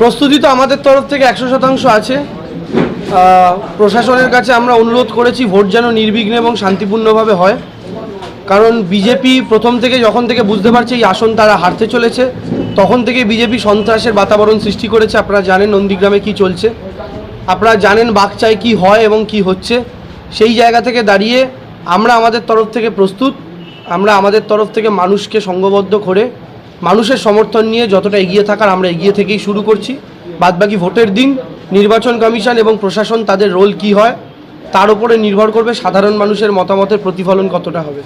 প্রস্তুতি তো আমাদের তরফ থেকে একশো শতাংশ আছে। প্রশাসনের কাছে আমরা অনুরোধ করেছি, ভোট যেন নির্বিঘ্নে এবং শান্তিপূর্ণভাবে হয়। কারণ বিজেপি প্রথম থেকে যখন থেকে বুঝতে পারছে এই আসন তারা হারতে চলেছে, তখন থেকে বিজেপি সন্ত্রাসের বাতাবরণ সৃষ্টি করেছে। আপনারা জানেন নন্দীগ্রামে কি চলছে। আপনারা জানেন বাগচায় কি হয় এবং কি হচ্ছে। সেই জায়গা থেকে দাঁড়িয়ে আমরা আমাদের তরফ থেকে প্রস্তুত। আমরা আমাদের তরফ থেকে মানুষকে সঙ্গবদ্ধ করে মানুষের সমর্থন নিয়ে যতটা এগিয়ে থাকার আমরা এগিয়ে থেকেই শুরু করছি। বাদবাকি ভোটের দিন নির্বাচন কমিশন এবং প্রশাসন তাদের রোল কি হয় তার উপরে নির্ভর করবে সাধারণ মানুষের মতামতের প্রতিফলন কতটা হবে।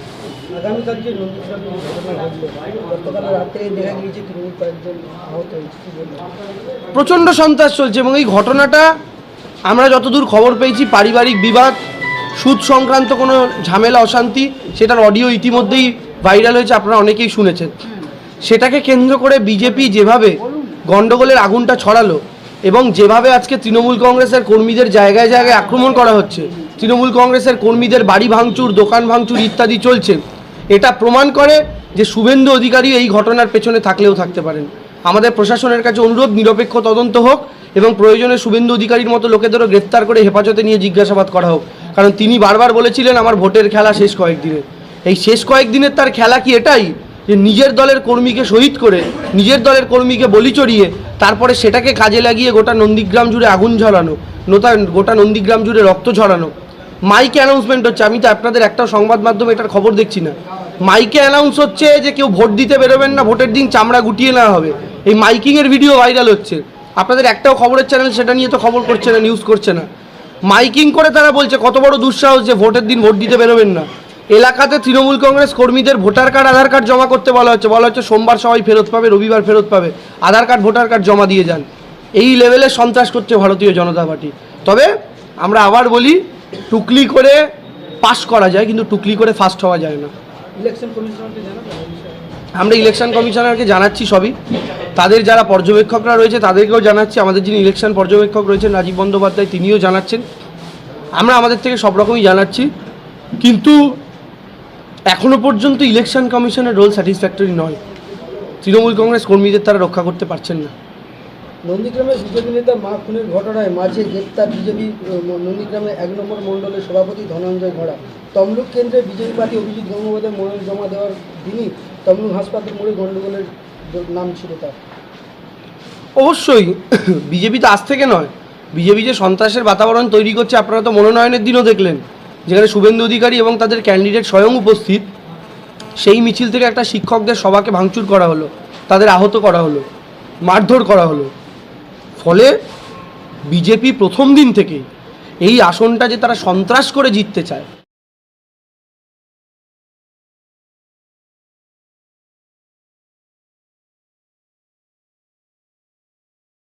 প্রচণ্ড সন্ত্রাস চলছে এবং এই ঘটনাটা আমরা যতদূর খবর পেয়েছি পারিবারিক বিবাদ সুদ সংক্রান্ত কোনো ঝামেলা অশান্তি সেটার অডিও ইতিমধ্যেই ভাইরাল হয়েছে আপনারা অনেকেই শুনেছেন। সেটাকে কেন্দ্র করে বিজেপি যেভাবে গণ্ডগোলের আগুনটা ছড়ালো এবং যেভাবে আজকে তৃণমূল কংগ্রেসের কর্মীদের জায়গায় জায়গায় আক্রমণ করা হচ্ছে, তৃণমূল কংগ্রেসের কর্মীদের বাড়ি ভাঙচুর, দোকান ভাঙচুর ইত্যাদি চলছে, এটা প্রমাণ করে যে শুভেন্দু অধিকারী এই ঘটনার পেছনে থাকলেও থাকতে পারেন। আমাদের প্রশাসনের কাছে অনুরোধ, নিরপেক্ষ তদন্ত হোক এবং প্রয়োজনে শুভেন্দু অধিকারীর মতো লোকেদেরও গ্রেফতার করে হেফাজতে নিয়ে জিজ্ঞাসাবাদ করা হোক। কারণ তিনি বারবার বলেছিলেন, আমার ভোটের খেলা শেষ কয়েকদিনে এই শেষ কয়েকদিনের তার খেলা কি এটাই? যে নিজের দলের কর্মীকে শহীদ করে, নিজের দলের কর্মীকে বলি চড়িয়ে, তারপরে সেটাকে কাজে লাগিয়ে গোটা নন্দীগ্রাম জুড়ে আগুন ঝরানো, নোতা গোটা নন্দীগ্রাম জুড়ে রক্ত ঝরানো। মাইকে অ্যানাউন্সমেন্ট হচ্ছে, আমি তো আপনাদের একটা সংবাদ মাধ্যমে এটার খবর দেখছি না। মাইকে অ্যানাউন্স হচ্ছে যে কেউ ভোট দিতে বেরোবেন না, ভোটের দিন চামড়া গুটিয়ে নেওয়া হবে। এই মাইকিংয়ের ভিডিও ভাইরাল হচ্ছে। আপনাদের একটাও খবরের চ্যানেল সেটা নিয়ে তো খবর করছে না নিউজ করছে না। মাইকিং করে তারা বলছে, কত বড় দুঃসাহস যে ভোটের দিন ভোট দিতে বেরোবেন না। এলাকাতে তৃণমূল কংগ্রেস কর্মীদের ভোটার কার্ড আধার কার্ড জমা করতে বলা হচ্ছে। বলা হচ্ছে সোমবার সবাই ফেরত পাবে রবিবার ফেরত পাবে। আধার কার্ড ভোটার কার্ড জমা দিয়ে যান। এই লেভেলে সন্ত্রাস করছে ভারতীয় জনতা পার্টি। তবে আমরা আবার বলি টুকলি করে পাস করা যায় কিন্তু টুকলি করে ফার্স্ট হওয়া যায় না? আমরা ইলেকশন কমিশনারকে জানাচ্ছি সবই। তাদের যারা পর্যবেক্ষকরা রয়েছে তাদেরকেও জানাচ্ছি। আমাদের যিনি ইলেকশন পর্যবেক্ষক রয়েছেন রাজীব বন্দ্যোপাধ্যায় তিনিও জানাচ্ছেন। আমরা আমাদের থেকে সব রকমই জানাচ্ছি। কিন্তু এখনও পর্যন্ত ইলেকশন কমিশনের রোল স্যাটিসফ্যাক্টরি নয়। তৃণমূল কংগ্রেস কর্মীদের তারা রক্ষা করতে পারছেন না। নন্দীগ্রামের বিজেপি নেতা মা খুনের ঘটনায় মাঝে গ্রেপ্তার বিজেপি নন্দীগ্রামের এক নম্বর মণ্ডলের সভাপতি ধনঞ্জয় ঘোড়া। তমলুক কেন্দ্রে বিজেপি পার্টি অভিজিৎ গঙ্গোপাধ্যায় মনোনয়ন জমা দেওয়ার দিনই তমলুক হাসপাতাল মোড়ে গণ্ডগোলের নাম ছিল তার। অবশ্যই বিজেপি তো আজ থেকে নয়। বিজেপি যে সন্ত্রাসের বাতাবরণ তৈরি করছে আপনারা তো মনোনয়নের দিনও দেখলেন। যেখানে শুভেন্দু অধিকারী এবং তাদের ক্যান্ডিডেট স্বয়ং উপস্থিত, সেই মিছিল থেকে একটা শিক্ষকদের সভাকে ভাঙচুর করা হলো, তাদের আহত করা হলো, মারধর করা হলো। ফলে বিজেপি প্রথম দিন থেকে এই আসনটা যে তারা সন্ত্রাস করে জিততে চায়